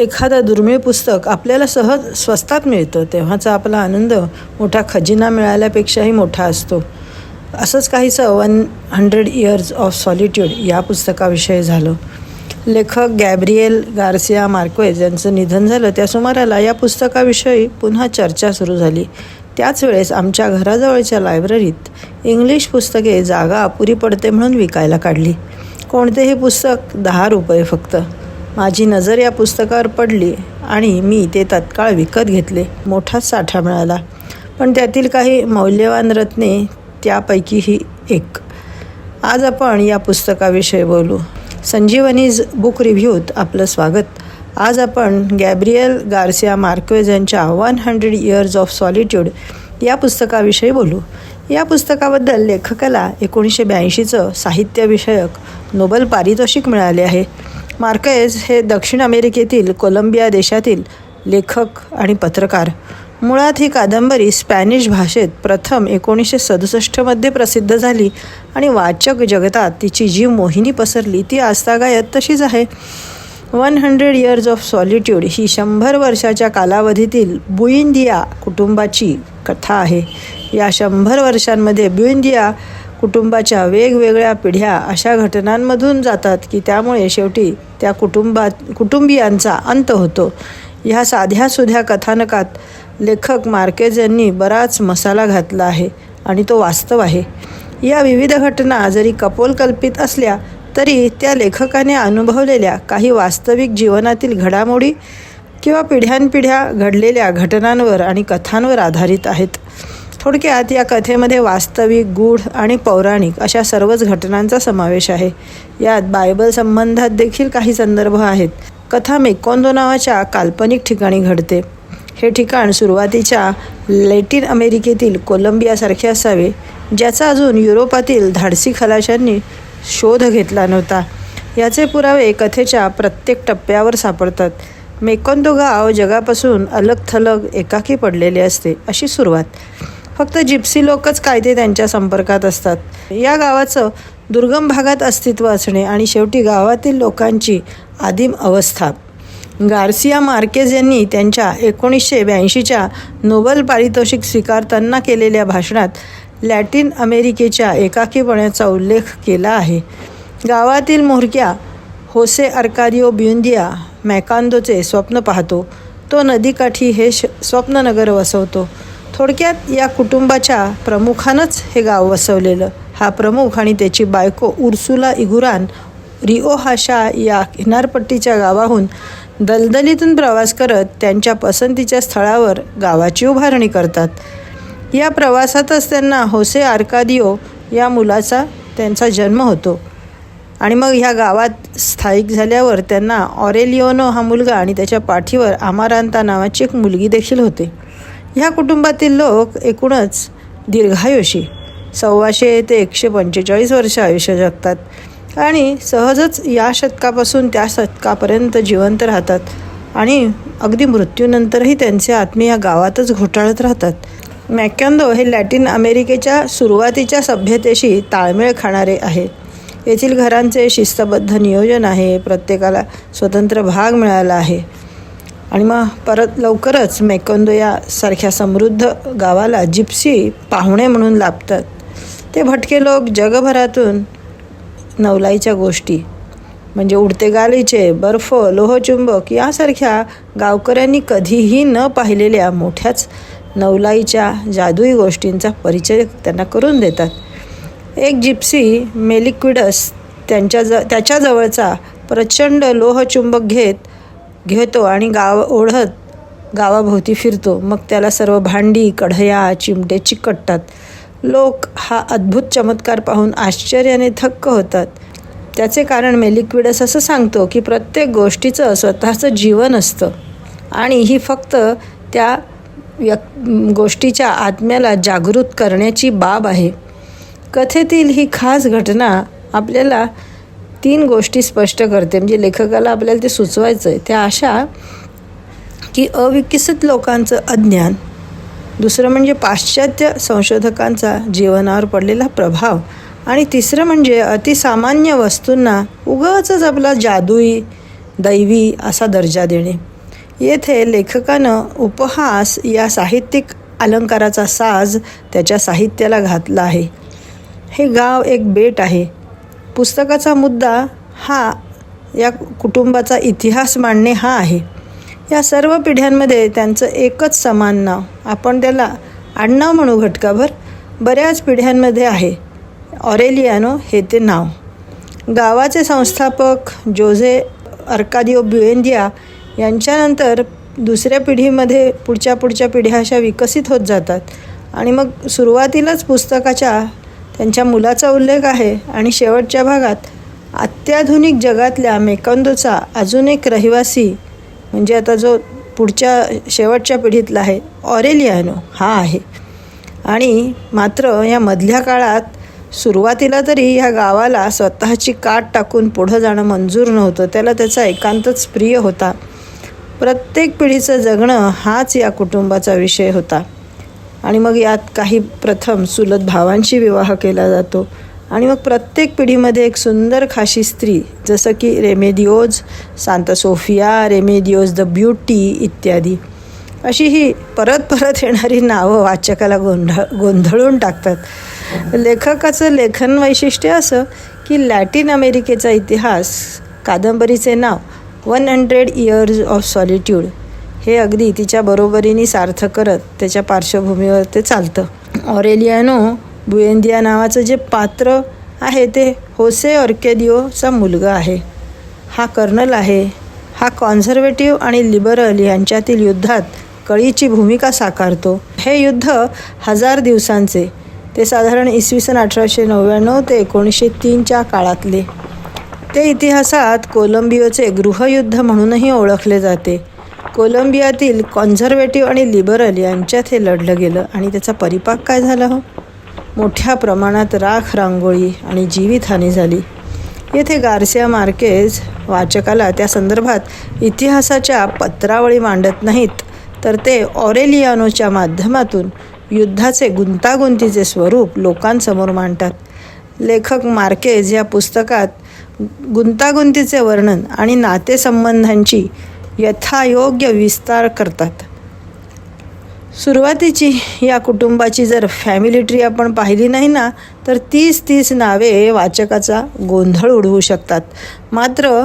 एखादं दुर्मिळ पुस्तक आपल्याला सहज स्वस्तात मिळतं तेव्हाचा आपला आनंद मोठा खजिना मिळाल्यापेक्षाही मोठा असतो. असंच काहीसं One Hundred Years of Solitude या पुस्तकाविषयी झालं. लेखक गॅब्रिएल गार्सिया मार्क्वेज यांचं निधन झालं. त्या सुमाराला या पुस्तकाविषयी पुन्हा चर्चा सुरू झाली. त्याच वेळेस आमच्या घराजवळच्या लायब्ररीत इंग्लिश पुस्तके जागा अपुरी पडते म्हणून विकायला काढली. कोणतेही पुस्तक दहा रुपये फक्त. माझी नजर या पुस्तकावर पडली आणि मी ते तत्काळ विकत घेतले. मोठाच साठा मिळाला. पण त्यातील काही मौल्यवान रत्ने त्यापैकीही एक. आज आपण या पुस्तकाविषयी बोलू. संजीवनीज बुक रिव्ह्यूत आपलं स्वागत. आज आपण गॅब्रियल गार्सिया मार्क्वेज यांच्या One Hundred Years of Solitude या पुस्तकाविषयी बोलू. या पुस्तकाबद्दल लेखकाला एकोणीसशे ब्याऐंशीचं साहित्यविषयक नोबल पारितोषिक मिळाले आहे. मार्केज हे दक्षिण अमेरिकेतील कोलंबिया देशातील लेखक आणि पत्रकार. मुळात ही कादंबरी स्पॅनिश भाषेत प्रथम एकोणीसशे सदुसष्टमध्ये प्रसिद्ध झाली आणि वाचक जगतात तिची जी मोहिनी पसरली ती आजतागायत तशीच आहे. One Hundred Years of Solitude ही शंभर वर्षाच्या कालावधीतील बुइंदिया कुटुंबाची कथा आहे. या शंभर वर्षांमध्ये बुइंदिया कुटुंबाच्या वेगवेगळ्या पिढ्या अशा घटनांमधून जातात की त्यामुळे शेवटी त्या कुटुंबात कुटुंबियांचा अंत होतो. ह्या साध्या सुध्या कथानकात लेखक मार्केज यांनी बराच मसाला घातला आहे आणि तो वास्तव आहे. या विविध घटना जरी कपोलकल्पित असल्या तरी त्या लेखकाने अनुभवलेल्या काही वास्तविक जीवनातील घडामोडी किंवा पिढ्यानपिढ्या घडलेल्या घटनांवर आणि कथांवर आधारित आहेत. थोडक्यात या कथेमध्ये वास्तविक गूढ आणि पौराणिक अशा सर्वच घटनांचा समावेश आहे. यात बायबल संबंधात देखील काही संदर्भ आहेत. कथा मेकोंदो नावाच्या काल्पनिक ठिकाणी घडते. हे ठिकाण सुरुवातीच्या लॅटिन अमेरिकेतील कोलंबियासारखे असावे ज्याचा अजून युरोपातील धाडसी खलाशांनी शोध घेतला नव्हता. याचे पुरावे कथेच्या प्रत्येक टप्प्यावर सापडतात. मेकोंदो गाव जगापासून अलग थलग एकाकी पडलेले असते अशी सुरुवात. फक्त जिप्सी लोकच कायदे त्यांच्या संपर्कात असतात. या गावाचं दुर्गम भागात अस्तित्व असणे आणि शेवटी गावातील लोकांची आदिम अवस्था. गार्सिया मार्केज यांनी त्यांच्या एकोणीसशे ब्याऐंशीच्या नोबल पारितोषिक स्वीकारताना केलेल्या भाषणात लॅटिन अमेरिकेच्या एकाकीपणाचा उल्लेख केला आहे. गावातील मोहरक्या होसे अर्कारिओ ब्युंदिया मॅकांदोचे स्वप्न पाहतो. तो नदीकाठी हे श स्वप्ननगर वसवतो. थोडक्यात या कुटुंबाच्या प्रमुखानंच हे गाव वसवलेलं. हा प्रमुख आणि त्याची बायको उर्सुला इगुरान रिओहाशा या किनारपट्टीच्या गावाहून दलदलीतून प्रवास करत त्यांच्या पसंतीच्या स्थळावर गावाची उभारणी करतात. या प्रवासातच त्यांना होसे आर्कादिओ या मुलाचा त्यांचा जन्म होतो. आणि मग ह्या गावात स्थायिक झाल्यावर त्यांना ऑरेलिओनो हा मुलगा आणि त्याच्या पाठीवर आमारांता नावाची एक मुलगी देखील होते. ह्या कुटुंबातील लोक एकूणच दीर्घायुषी. सव्वाशे ते एकशे पंचेचाळीस वर्ष आयुष्य जगतात आणि सहजच या शतकापासून त्या शतकापर्यंत जिवंत राहतात आणि अगदी मृत्यूनंतरही त्यांचे आत्मे या गावातच घोटाळत राहतात. मॅकॅन्दो हे लॅटिन अमेरिकेच्या सुरुवातीच्या सभ्यतेशी ताळमेळ खाणारे आहे येथील घरांचे शिस्तबद्ध नियोजन आहे प्रत्येकाला स्वतंत्र भाग मिळाला आहे. आणि मग परत लवकरच मेकोंदो यासारख्या समृद्ध गावाला जिप्सी पाहुणे म्हणून लाभतात. ते भटके लोक जगभरातून नवलाईच्या गोष्टी म्हणजे उडते गालीचे बर्फ लोहचुंबक यासारख्या गावकऱ्यांनी कधीही न पाहिलेल्या मोठ्याच नवलाईच्या जादुई गोष्टींचा परिचय त्यांना करून देतात. एक जिप्सी मेलिक्विडस त्यांच्या ज त्याच्याजवळचा प्रचंड लोहचुंबक घेत घेतो आणि गाव ओढत गावाभोवती फिरतो. मग त्याला सर्व भांडी कढया चिमटे चिकटतात. लोक हा अद्भुत चमत्कार पाहून आश्चर्याने थक्क होतात. त्याचे कारण मेलिक्विडस असं सांगतो की प्रत्येक गोष्टीचं स्वतःचं जीवन असतं. आणि ही फक्त त्या व्यक् गोष्टीच्या आत्म्याला जागृत करण्याची बाब आहे. कथेतील ही खास घटना आपल्याला तीन गोष्टी स्पष्ट करते. म्हणजे लेखकाला आपल्याला ते सुचवायचं आहे त्या अशा की अविकसित लोकांचं अज्ञान दुसरं म्हणजे पाश्चात्य संशोधकांचा जीवनावर पडलेला प्रभाव आणि तिसरं म्हणजे अतिसामान्य वस्तूंना उगाचच आपला जादुई दैवी असा दर्जा देणे. येथे लेखकानं उपहास या साहित्यिक अलंकाराचा साज त्याच्या साहित्याला घातला आहे. हे गाव एक बेट आहे. पुस्तकाचा मुद्दा हा या कुटुंबाचा इतिहास मांडणे हा आहे. या सर्व पिढ्यांमध्ये त्यांचं एकच समान नाव. आपण त्याला आडनाव म्हणू घटकाभर. बऱ्याच पिढ्यांमध्ये आहे. ऑरेलियानो हे ते नाव. गावाचे संस्थापक जोझे अर्कादिओ ब्युएंदिया यांच्यानंतर दुसऱ्या पिढीमध्ये पुढच्या पुढच्या पिढ्या अशा विकसित होत जातात. आणि मग सुरुवातीलाच पुस्तकाच्या त्यांच्या मुलाचा उल्लेख आहे. आणि शेवटच्या भागात अत्याधुनिक जगातल्या मेकंदोचा अजून एक रहिवासी म्हणजे आता जो पुढच्या शेवटच्या पिढीतला आहे ऑरेलियानो हा आहे. आणि मात्र या मधल्या काळात सुरुवातीला तरी ह्या गावाला स्वतःची काट टाकून पुढं जाणं मंजूर नव्हतं. त्याला त्याचा एकांतच प्रिय होता. प्रत्येक पिढीचं जगणं हाच या कुटुंबाचा विषय होता. आणि मग यात काही प्रथम चुलत भावांशी विवाह केला जातो. आणि मग प्रत्येक पिढीमध्ये एक सुंदर खाशी स्त्री जसं की Remedios Santa Sofia Remedios the Beauty इत्यादी. अशी ही परत परत येणारी नावं वाचकाला गोंधळ गोंधळून टाकतात. लेखकाचं लेखन वैशिष्ट्य असं की लॅटिन अमेरिकेचा इतिहास कादंबरीचे नाव One Hundred Years of Solitude हे अगदी तिच्या बरोबरीने सार्थ करत त्याच्या पार्श्वभूमीवर ते चालतं. ऑरेलियानो बुएंदिया नावाचं जे पात्र आहे ते होसे ऑर्केदिओचा मुलगा आहे. हा कर्नल आहे. हा कॉन्झर्वेटिव्ह आणि लिबरल यांच्यातील युद्धात कळीची भूमिका साकारतो. हे युद्ध हजार दिवसांचे ते साधारण इसवी सन अठराशे नव्याण्णव ते एकोणीसशे तीनच्या काळातले. ते इतिहासात कोलंबियोचे गृहयुद्ध म्हणूनही ओळखले जाते. कोलंबियातील कॉन्झर्वेटिव्ह आणि लिबरल यांच्यात हे लढलं गेलं. आणि त्याचा परिपाक काय झाला हो? मोठ्या प्रमाणात राख रांगोळी आणि जीवितहानी झाली. येथे गार्सिया मार्केज वाचकाला त्या संदर्भात इतिहासाच्या पत्रावळी मांडत नाहीत तर ते ऑरेलियानोच्या माध्यमातून युद्धाचे गुंतागुंतीचे स्वरूप लोकांसमोर मांडतात. लेखक मार्केज या पुस्तकात गुंतागुंतीचे वर्णन आणि नातेसंबंधांची यथायोग्य विस्तार करतात. सुरुवातीची या कुटुंबाची जर फॅमिली ट्री आपण पाहिली नाही ना तर तीस तीस नावे वाचकाचा गोंधळ उडवू शकतात. मात्र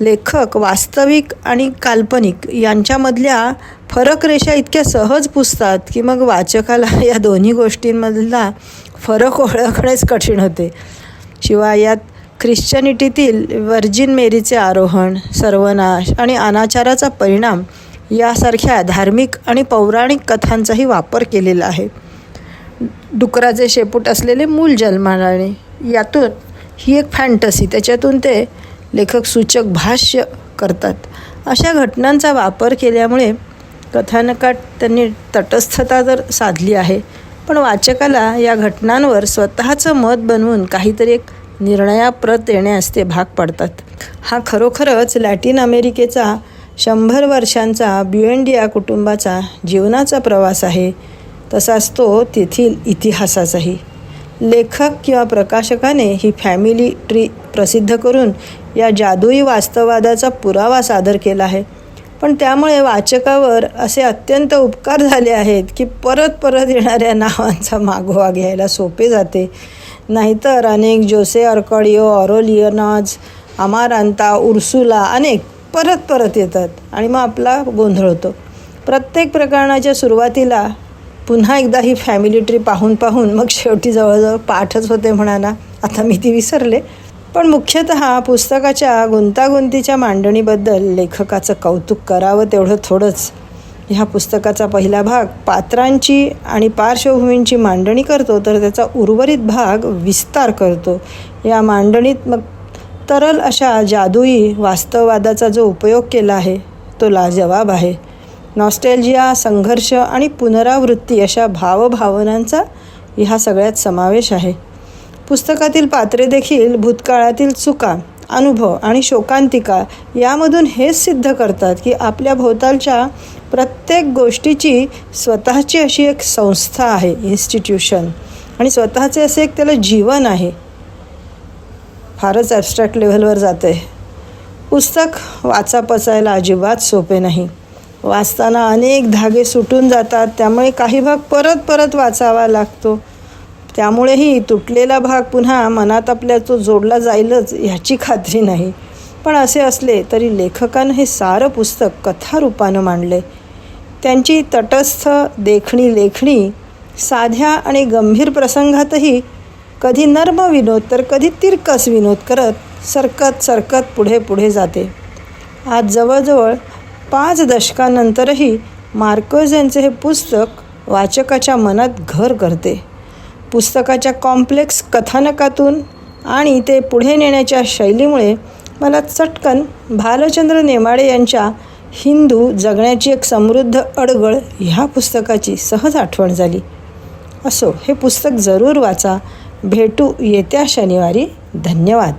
लेखक वास्तविक आणि काल्पनिक यांच्यामधल्या फरक रेषा इतक्या सहज पुसतात की मग वाचकाला या दोन्ही गोष्टींमधला फरक ओळखणेच कठीण होते. शिवाय यात ख्रिश्चनिटीतील वर्जिन मेरीचे आरोहण सर्वनाश आणि अनाचाराचा परिणाम यासारख्या धार्मिक आणि पौराणिक कथांचाही वापर केलेला आहे. डुकराचे शेपूट असलेले मूल जन्माने यातून ही एक फॅन्टसी त्याच्यातून ते लेखक सूचक भाष्य करतात. अशा घटनांचा वापर केल्यामुळे कथानकात त्यांनी तटस्थता तर साधली आहे पण वाचकाला या घटनांवर स्वतःचं मत बनवून काहीतरी एक निर्णयाप्रत येण्यास ते भाग पडतात. हा खरोखरच लॅटिन अमेरिकेचा शंभर वर्षांचा ब्युएंडिया कुटुंबाचा जीवनाचा प्रवास आहे. तसाच तो तेथील इतिहासाचाही. लेखक किंवा प्रकाशकाने ही फॅमिली ट्री प्रसिद्ध करून या जादुई वास्तववादाचा पुरावा सादर केला आहे. पण त्यामुळे वाचकावर असे अत्यंत उपकार झाले आहेत की परत परत येणाऱ्या नावांचा मागोवा घ्यायला सोपे जाते. नाहीतर अनेक जोसे अर्कडिओ ऑरोलियनॉज अमारांता उर्सुला अनेक परत परत येतात आणि मग आपला गोंधळ होतो. प्रत्येक प्रकरणाच्या सुरुवातीला पुन्हा एकदा ही फॅमिली ट्री पाहून पाहून मग शेवटी जवळजवळ पाठच होते म्हणाला. आता मी ती विसरले. पण मुख्यतः पुस्तकाच्या गुंतागुंतीच्या मांडणीबद्दल लेखकाचं कौतुक करावं तेवढं थोडंच. ह्या पुस्तकाचा पहिला भाग पात्रांची आणि पार्श्वभूमींची मांडणी करतो तर त्याचा उर्वरित भाग विस्तार करतो. या मांडणीत मग तरल अशा जादुई वास्तववादाचा जो उपयोग केला आहे तो लाजवाब आहे. नॉस्टेल्जिया संघर्ष आणि पुनरावृत्ती अशा भावभावनांचा ह्या सगळ्यात समावेश आहे. पुस्तकातील पात्रे देखील भूतकाळातील चुका अनुभव आणि शोकांतिका यामधून हेच सिद्ध करतात की आपल्या भोवतालच्या प्रत्येक गोष्टीची स्वतःची अशी एक संस्था आहे इन्स्टिट्यूशन आणि स्वतःचे असे एक त्याला जीवन आहे. फारच ॲबस्ट्रॅक्ट लेव्हलवर जातं आहे पुस्तक वाचा पचायला अजिबात सोपे नाही. वाचताना अनेक धागे सुटून जातात त्यामुळे काही भाग परत परत वाचावा लागतो. त्यामुळेही तुटलेला भाग पुन्हा मनात आपल्या तो जोडला जाईलच ह्याची खात्री नाही. पण असे असले तरी लेखकानं हे सारं पुस्तक कथारूपानं मांडले. त्यांची तटस्थ देखणी लेखणी साध्या आणि गंभीर प्रसंगातही कधी नर्म विनोद तर कधी तिरकस विनोद करत सरकत सरकत पुढे पुढे जाते. आज जवळजवळ पाच दशकानंतरही मार्कोज यांचे हे पुस्तक वाचकाच्या मनात घर करते. पुस्तकाच्या कॉम्प्लेक्स कथानकातून आणि ते पुढे नेण्याच्या शैलीमुळे मला चटकन भालचंद्र नेमाडे यांच्या हिंदू जगण्याची एक समृद्ध अडगळ ह्या पुस्तकाची सहज आठवण झाली. असो हे पुस्तक जरूर वाचा. भेटू येत्या शनिवारी. धन्यवाद.